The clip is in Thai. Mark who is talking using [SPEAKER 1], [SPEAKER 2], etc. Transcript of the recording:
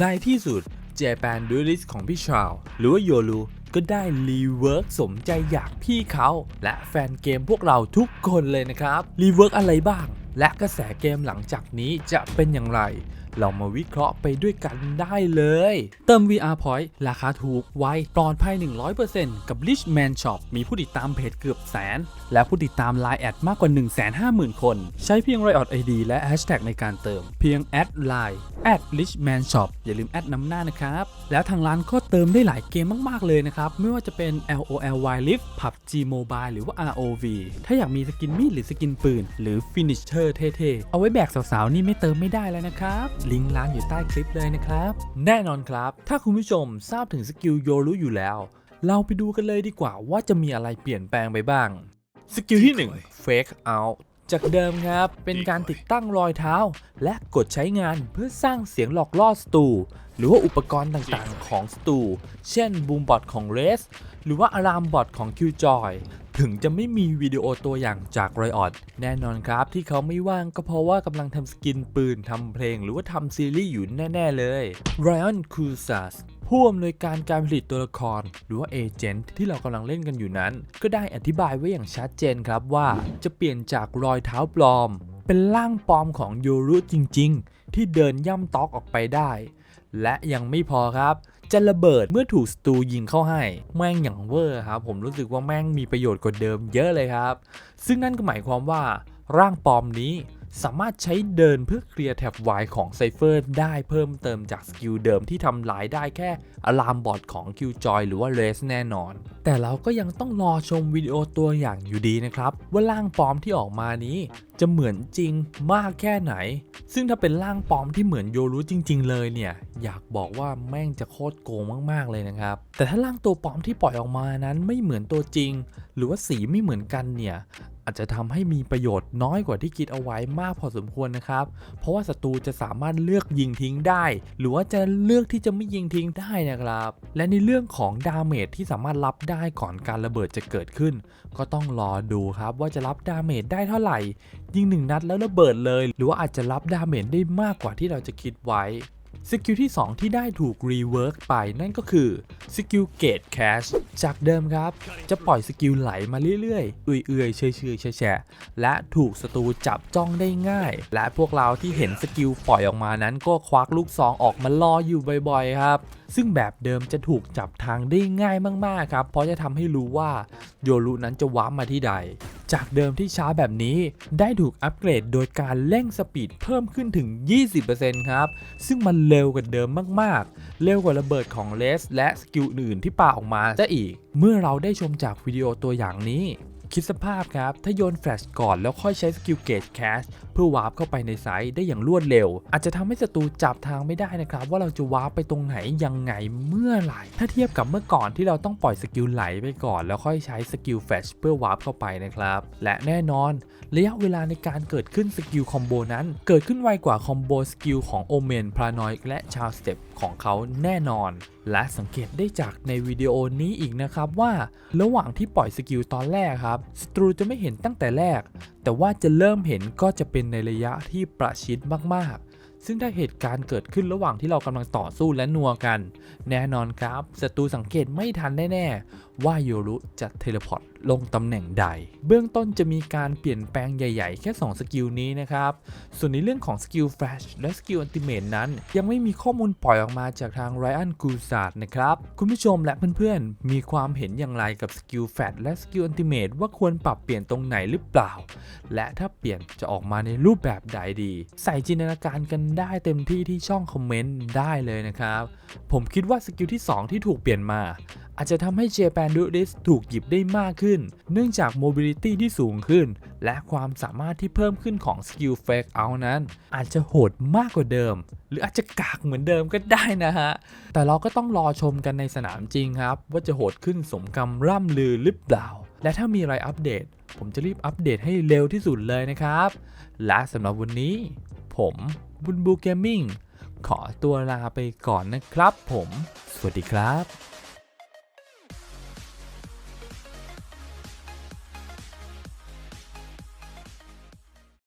[SPEAKER 1] ในที่สุด Japan Duelist ของพี่ชาว หรือว่าโยรูก็ได้รีเวิร์กสมใจอยากพี่เขา และแฟนเกมพวกเราทุกคนเลยนะครับ รีเวิร์กอะไรบ้าง และกระแสเกมหลังจากนี้จะเป็นอย่างไร เรามาวิเคราะห์ไปด้วยกันได้เลย เติม VR Point ราคาถูกไวปลอดภัย 100%กับ Richman Shop มีผู้ติดตามเพจเกือบแสน และผู้ติดตาม Line แอดมากกว่า 150,000 คน ใช้เพียง Riot ID และ Hashtag ในการเติม เพียงแอด Line แอด Richman Shop อย่าลืมแอดนำหน้านะครับ แล้วทางร้านก็เติมได้หลายเกมมากๆเลยนะครับ ไม่ว่าจะเป็น LOL Wild Rift PUBG Mobile หรือว่า ROV ถ้าอยากมีสกินมีดหรือสกินปืน หรือ Finisher เท่ๆ เอาไว้แบกสาวๆ นี่ไม่เติมไม่ได้แล้วนะครับลิงก์ร้านอยู่ใต้คลิปเลยนะครับ แน่นอนครับ ถ้าคุณผู้ชมทราบถึงสกิลโยรู้อยู่แล้ว เราไปดูกันเลยดีกว่าว่าจะมีอะไรเปลี่ยนแปลงไปบ้าง สกิลที่1 Fake Out จากเดิมครับ เป็นการติดตั้งรอยเท้า และกดใช้งานเพื่อสร้างเสียงหลอกล่อสตู หรือว่าอุปกรณ์ต่างๆของสตู เช่นบูมบอทของเรส หรือว่าอะลามบอทของ Qjoy ถึงจะไม่มีวิดีโอตัวอย่างจาก Riot แน่นอนครับที่เขาไม่ว่างก็เพราะว่ากำลังทำสกินปืนทำเพลงหรือว่าทำซีรีส์อยู่แน่ ๆ เลย Ryan c u s a s ผู้อำนวยการการผลิตตัวละคร หรือว่าเอเจนต์ที่เรากำลังเล่นกันอยู่นั้น ก็ได้อธิบายไว้อย่างชัดเจนครับว่า จะเปลี่ยนจากรอยเท้าปลอม เป็นร่างปลอมของโยรุจริง ๆ ที่เดินย่ำตอกออกไปได้ และยังไม่พอครับ จะระเบิดเมื่อถูกสตูยิงเข้าให้ แม่งอย่างเวอร์ครับผมรู้สึกว่าแม่งมีประโยชน์กว่าเดิมเยอะเลยครับ ซึ่งนั่นก็หมายความว่าร่างปลอมนี้ สามารถใช้เดินเพื่อเคลียร์แท็บไวของไซเฟอร์ได้เพิ่มเติมจากสกิลเดิมที่ทำลายได้แค่อะลามบอทของ Qjoy หรือว่า Race แน่นอน แต่เราก็ยังต้องรอชมวิดีโอตัวอย่างอยู่ดีนะครับ ว่าร่างปลอมที่ออกมานี้ จะเหมือนจริงมากแค่ไหน ซึ่งถ้าเป็นร่างปลอมที่เหมือนโยรู้จริง ๆ เลยเนี่ย อยากบอกว่าแม่งจะโคตรโกงมากๆเลยนะครับ แต่ถ้าร่างตัวปลอมที่ปล่อยออกมานั้นไม่เหมือนตัวจริง หรือว่าสีไม่เหมือนกันเนี่ย อาจจะทำให้มีประโยชน์น้อยกว่าที่คิดเอาไว้มากพอสมควรนะครับ เพราะว่าศัตรูจะสามารถเลือกยิงทิ้งได้ หรือว่าจะเลือกที่จะไม่ยิงทิ้งได้นะครับ และในเรื่องของดาเมจที่สามารถรับได้ก่อนการระเบิดจะเกิดขึ้น ก็ต้องรอดูครับว่าจะรับดาเมจได้เท่าไหร่ ยิงหนึ่งนัดแล้วระเบิดเลย หรือว่าอาจจะรับดาเมจได้มากกว่าที่เราจะคิดไว้ สกิลที่ 2 ที่ได้ถูกรีเวิร์กไปนั่นก็คือสกิลเกตแคชจากเดิมครับ จะปล่อยสกิลไหลมาเรื่อยๆ เอื่อยๆเฉยๆแฉะและถูกศัตรูจับจ้องได้ง่าย และพวกเราที่เห็นสกิลปล่อยออกมานั้นก็ควักลูกซองออกมาล่ออยู่บ่อยๆครับ ซึ่งแบบเดิมจะถูกจับทางได้ง่ายมากๆครับ เพราะจะทำให้รู้ว่าโยรุนั้นจะว้าร์ปมาที่ใด จากเดิมที่ช้าแบบนี้ได้ถูกอัปเกรดโดยการเร่งสปีดเพิ่มขึ้นถึง 20%ครับ ซึ่งมันเร็วกว่าเดิมมากๆ เร็วกว่าระเบิดของเลสและสกิลอื่นที่ป่าออกมาซะอีก เมื่อเราได้ชมจากวิดีโอตัวอย่างนี้ คิดสภาพครับ ถ้าโยนแฟลชก่อนแล้วค่อยใช้สกิลเกตแคชเพื่อวาร์ปเข้าไปในไซต์ได้อย่างรวดเร็ว อาจจะทำให้ศัตรูจับทางไม่ได้นะครับ ว่าเราจะวาร์ปไปตรงไหนยังไงเมื่อไหร่ ถ้าเทียบกับเมื่อก่อนที่เราต้องปล่อยสกิลไหลไปก่อน แล้วค่อยใช้สกิลแฟลชเพื่อวาร์ปเข้าไปนะครับ และแน่นอน ระยะเวลาในการเกิดขึ้นสกิลคอมโบนั้น เกิดขึ้นไวกว่าคอมโบสกิลของโอเมนพรานอยและชาวสเต็ป ของเขาแน่นอน และสังเกตได้จากในวิดีโอนี้อีกนะครับว่า ระหว่างที่ปล่อยสกิลตอนแรกครับศัตรูจะไม่เห็นตั้งแต่แรก แต่ว่าจะเริ่มเห็นก็จะเป็นในระยะที่ประชิดมากๆ ซึ่งถ้าเหตุการณ์เกิดขึ้นระหว่างที่เรากำลังต่อสู้และนัวกัน แน่นอนครับศัตรูสังเกตไม่ทันแน่ๆ ว่าโยรุจะเทเลพอร์ตลงตำแหน่งใด เบื้องต้นจะมีการเปลี่ยนแปลงใหญ่ๆ แค่ 2 สกิลนี้นะครับ ส่วนในเรื่องของสกิลแฟลชและสกิลอันติเมตนั้น ยังไม่มีข้อมูลปล่อยออกมาจากทางไรอันกูซาร์ดนะครับ คุณผู้ชมและเพื่อนๆ มีความเห็นอย่างไรกับสกิลแฟลชและสกิลอันติเมตว่าควรปรับเปลี่ยนตรงไหนหรือเปล่าและถ้าเปลี่ยนจะออกมาในรูปแบบใดดี ใส่จินตนาการกันได้เต็มที่ที่ช่องคอมเมนต์ได้เลยนะครับ ผมคิดว่าสกิลที่ 2 ที่ถูกเปลี่ยนมา อาจจะทำให้ Japan d u e l i s t ถูกหยิบได้มากขึ้น เนื่องจาก mobility ที่สูงขึ้น และความสามารถที่เพิ่มขึ้นของสกิล Fake Out นั้น อาจจะโหดมากกว่าเดิม หรืออาจจะกากเหมือนเดิมก็ได้นะฮะ แต่เราก็ต้องรอชมกันในสนามจริงครับ ว่าจะโหดขึ้นสมคำร่ำลือหรือเปล่า และถ้ามีอะไรอัปเดต ผมจะรีบอัปเดตให้เร็วที่สุดเลยนะครับ และสำหรับวันนี้ ผมบุญบูเกมมิ่งขอตัวลาไปก่อนนะครับผม สวัสดีครับ